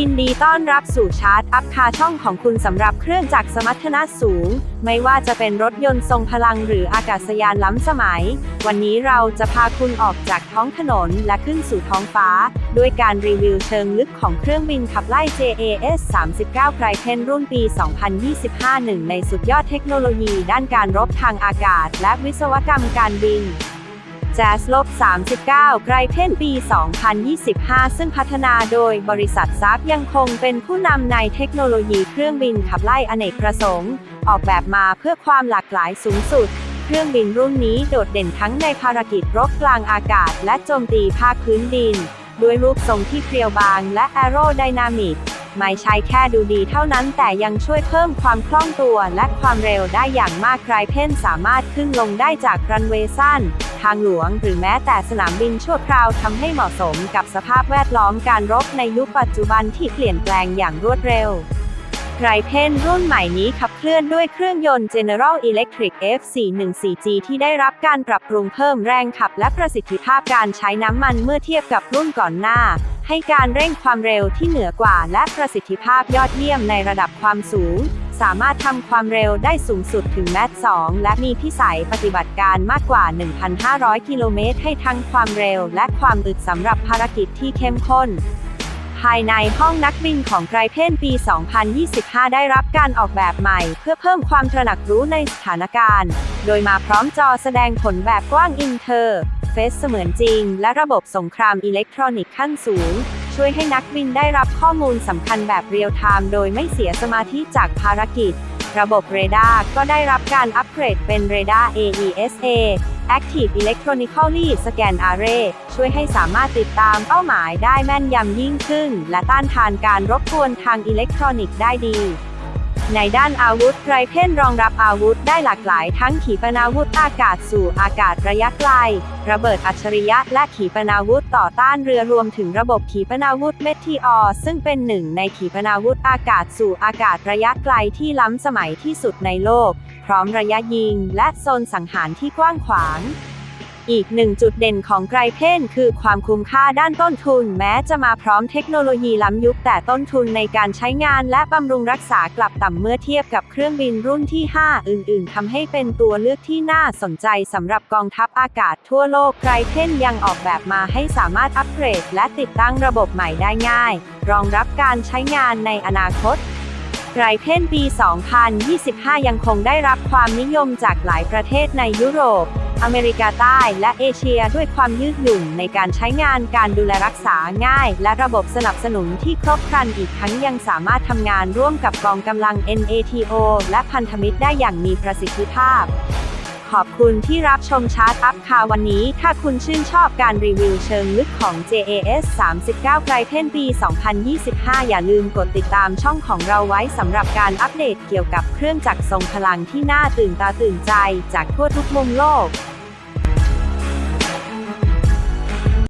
ยินดีต้อนรับสู่ชาร์ตอัพคาช่องของคุณสำหรับเครื่องจักรสมรรถนะสูง ไม่ว่าจะเป็นรถยนต์ทรงพลังหรืออากาศยานล้ำสมัย วันนี้เราจะพาคุณออกจากท้องถนนและขึ้นสู่ท้องฟ้า ด้วยการรีวิวเชิงลึกของเครื่องบินขับไล่ JAS 39ไกรเทนรุ่นปี 2025 หนึ่งในสุดยอดเทคโนโลยีด้านการรบทางอากาศ และวิศวกรรมการบิน แจ๊สลบ39ไกรเพ่นปี 2025 ซึ่งพัฒนาโดยบริษัทซับยังคงเป็นผู้นำในเทคโนโลยีเครื่องบินขับไล่อเนกประสงค์ ออกแบบมาเพื่อความหลากหลายสูงสุด เครื่องบินรุ่นนี้โดดเด่นทั้งในภารกิจรบกลางอากาศ และโจมตีภาคพื้นดิน ด้วยรูปทรงที่เพรียวบางและแอโรไดนามิกไม่ใช่แค่ดูดีเท่านั้นแต่ยังช่วยเพิ่มความคล่องตัวและความเร็วได้อย่างมากไกรเพ่นสามารถขึ้นลงได้จากรันเวย์สั้น ทางหลวง หรือแม้แต่สนามบินชั่วคราวทำให้เหมาะสมกับสภาพแวดล้อมการรบในยุคปัจจุบันที่เปลี่ยนแปลงอย่างรวดเร็วไกรเพนรุ่นใหม่นี้ขับเคลื่อนด้วยเครื่องยนต์ General Electric F414G ที่ได้รับการปรับปรุงเพิ่มแรงขับและประสิทธิภาพการใช้น้ำมันเมื่อเทียบกับรุ่นก่อนหน้า ให้การเร่งความเร็วที่เหนือกว่าและประสิทธิภาพยอดเยี่ยมในระดับความสูง สามารถทำความเร็วได้สูงสุดถึงแมต2และมีพิสัยปฏิบัติการมากกว่า 1,500 กิโลเมตรให้ทั้งความเร็วและความอึดสำหรับภารกิจที่เข้มข้น ภายในห้องนักบินของไกรเพนปี 2025 ได้รับการออกแบบใหม่ เพื่อเพิ่มความตระหนักรู้ในสถานการณ์ โดยมาพร้อมจอแสดงผลแบบกว้างอินเทอร์เฟสเสมือนจริง และระบบสงครามอิเล็กทรอนิกส์ขั้นสูง ช่วยให้นักบินได้รับข้อมูลสำคัญแบบเรียลไทม์โดยไม่เสียสมาธิจากภารกิจ ระบบเรดาร์ก็ได้รับการอัปเกรดเป็นเรดาร์ AESA Active Electronically Scan Array ช่วยให้สามารถติดตามเป้าหมายได้แม่นยำยิ่งขึ้น และต้านทานการรบกวนทางอิเล็กทรอนิกส์ได้ดี ในด้านอาวุธไรเพ่นรองรับอาวุธได้หลากหลายทั้งขีปนาวุธอากาศสู่อากาศระยะไกล ระเบิดอัจฉริยะและขีปนาวุธต่อต้านเรือรวมถึงระบบขีปนาวุธเมทีออซึ่งเป็นหนึ่งในขีปนาวุธอากาศสู่อากาศระยะไกลที่ล้ำสมัยที่สุดในโลก พร้อมระยะยิงและโซนสังหารที่กว้างขวาง อีกหนึ่งจุดเด่นของไกรเพนคือความคุ้มค่าด้านต้นทุน แม้จะมาพร้อมเทคโนโลยีล้ำยุคแต่ต้นทุนในการใช้งานและบำรุงรักษากลับต่ำเมื่อเทียบกับเครื่องบินรุ่นที่ 5 อื่นๆทำให้เป็นตัวเลือกที่น่าสนใจสำหรับกองทัพอากาศทั่วโลกไกรเพนยังออกแบบมาให้สามารถอัปเกรด และติดตั้งระบบใหม่ได้ง่าย รองรับการใช้งานในอนาคตไกรเพนปี 2025 ยังคงได้รับความนิยมจากหลายประเทศในยุโรป อเมริกาใต้และเอเชียด้วยความยืดหยุ่นในการใช้งานการดูแลรักษาง่าย และระบบสนับสนุนที่ครบครันอีกทั้งยังสามารถทำงานร่วมกับกองกำลัง NATO และพันธมิตรได้อย่างมีประสิทธิภาพ ขอบคุณที่รับชมชาร์ตอัพคาวันนี้ ถ้าคุณชื่นชอบการรีวิวเชิงลึกของ JAS 39ไกรเพ่นปี 2025 อย่าลืมกดติดตามช่องของเราไว้สำหรับการอัปเดตเกี่ยวกับเครื่องจักรทรงพลังที่น่าตื่นตาตื่นใจจากทั่วทุกมุมโลก